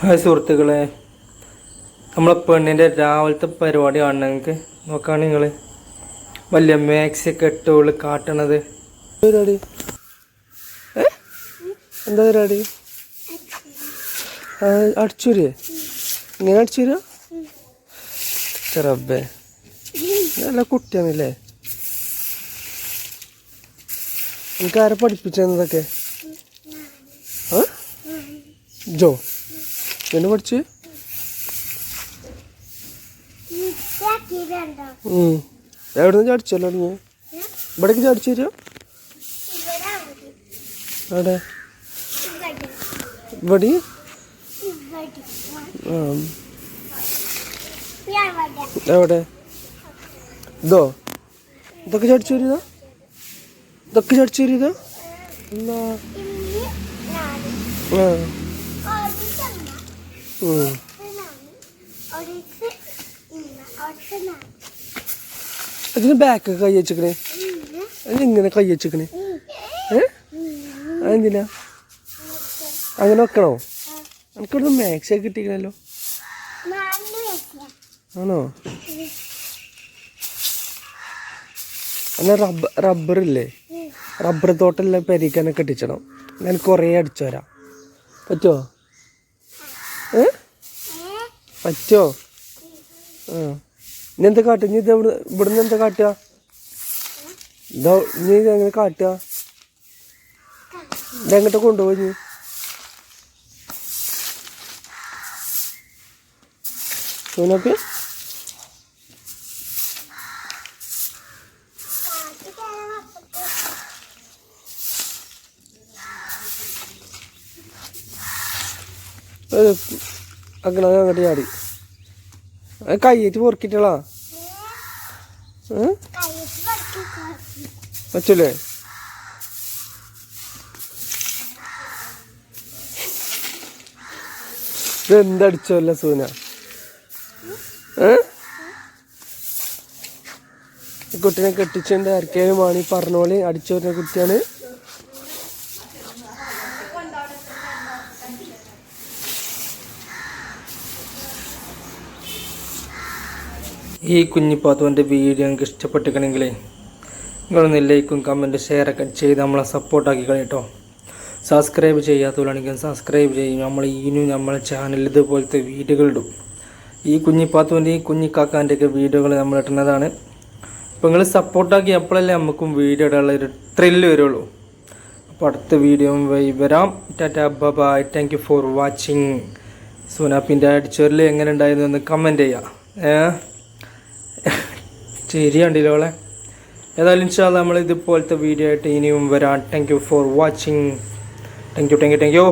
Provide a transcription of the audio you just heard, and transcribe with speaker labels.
Speaker 1: Hi സുഹൃത്തുക്കളെ. നമ്മളെ പെണ്ണിന്റെ രാവിലത്തെ പരിപാടി കാണണം നിങ്ങൾക്ക്. നോക്കാണ് നിങ്ങൾ വലിയ മാക്സിയൊക്കെ ഇട്ടുള്ള കാട്ടണത്.
Speaker 2: പരിപാടി എന്താ പരിപാടി? അടിച്ചൂരിയേ ഇങ്ങനെ അടിച്ചൂരാ ചെറബേ നല്ല കുട്ടിയാണല്ലേ? എനിക്ക് ആരെ പഠിപ്പിച്ചതൊക്കെ ജോ? എന്നെ പഠിച്ച്? എവിടെ നിന്ന് ചാടിച്ചല്ലോ നീ ഇവിടേക്ക് ചാടിച്ചു തരുമോ അവിടെ? ഇവിടെ? എവിടെ? ഇതോ? ഇതൊക്കെ ചാടിച്ചു വരിക ഇതൊക്കെ ചാടിച്ചു വരിക എന്നാ ആ. അതിന് ബാക്ക് കൈ വെച്ചിക്കണേ. അതിന് ഇങ്ങനെ കൈ വെച്ചിക്കണേ. അതെന്തിനാ? അങ്ങനെ വെക്കണോ? എനിക്കിവിടെ മാക്സ് ഒക്കെ കിട്ടിക്കണല്ലോ ആണോ? എന്നാ റബ്ബർ റബ്ബറില്ലേ റബ്ബർ തോട്ടെല്ലാം പെരിക്കാനെ കെട്ടിച്ചണം ഞാൻ കുറേ അടിച്ചു വരാം. പറ്റുമോ ഏ? പറ്റുമോ ആ. ഇനി എന്താ കാട്ടുക? ഇനി ഇത് ഇവിടെ ഇവിടുന്ന് എന്താ കാട്ടുക? ഇതോ ഇനി ഇത് എങ്ങനെ കാട്ടുക? ഇതെങ്ങോട്ട് കൊണ്ടുപോയി നീ സോനപ്പി അങ്ങനെ അങ്ങോട്ട് ചാടി. അത് കയ്യേറ്റ് പൊറുക്കിട്ടാ പറ്റൂലേ? ഇതെന്തടിച്ചല്ല സൂന? കുട്ടീനെ കെട്ടിച്ചുണ്ട് ആർക്കേലും വാണി പറഞ്ഞോളി അടിച്ചു വരുന്ന കുട്ടിയാണ്.
Speaker 1: ഈ കുഞ്ഞിപ്പാത്തുവിന്റെ വീഡിയോ നിങ്ങൾക്ക് ഇഷ്ടപ്പെട്ടിരിക്കണമെങ്കിൽ നിങ്ങളൊന്ന് ലൈക്കും ഷെയർ ഷെയറൊക്കെ ചെയ്ത് നമ്മളെ സപ്പോർട്ടാക്കി കളിട്ടോ സബ്സ്ക്രൈബ് ചെയ്യാത്തവരാണെങ്കിൽ സബ്സ്ക്രൈബ് ചെയ്യും. നമ്മൾ ഇനിയും നമ്മളെ ചാനലിൽ ഇതുപോലത്തെ വീഡിയോകളിടും ഈ കുഞ്ഞിപ്പാത്തുവിന്റെ ഈ കുഞ്ഞിക്കാക്കാന്റെയൊക്കെ വീഡിയോകൾ നമ്മൾ ഇടുന്നതാണ്. അപ്പോൾ നിങ്ങൾ സപ്പോർട്ടാക്കി എപ്പോഴല്ലേ നമുക്കും വീഡിയോ ഇടാനുള്ള ഒരു ത്രില്ല് വരുള്ളൂ. അപ്പോൾ അടുത്ത വീഡിയോ വരാം. Tata bye thank you for watching സോനാപ്പിന്റെ അടിച്ചോറിൽ എങ്ങനെ ഉണ്ടായിരുന്നു എന്ന് കമന്റ് ചെയ്യാം. ഏ? ശരിയുണ്ടല്ലോ അവളെ ഏതായാലും ഇൻഷാല്ല നമ്മൾ ഇതുപോലത്തെ വീഡിയോ ആയിട്ട് ഇനിയും വരാം. Thank you for watching thank you thank you thank you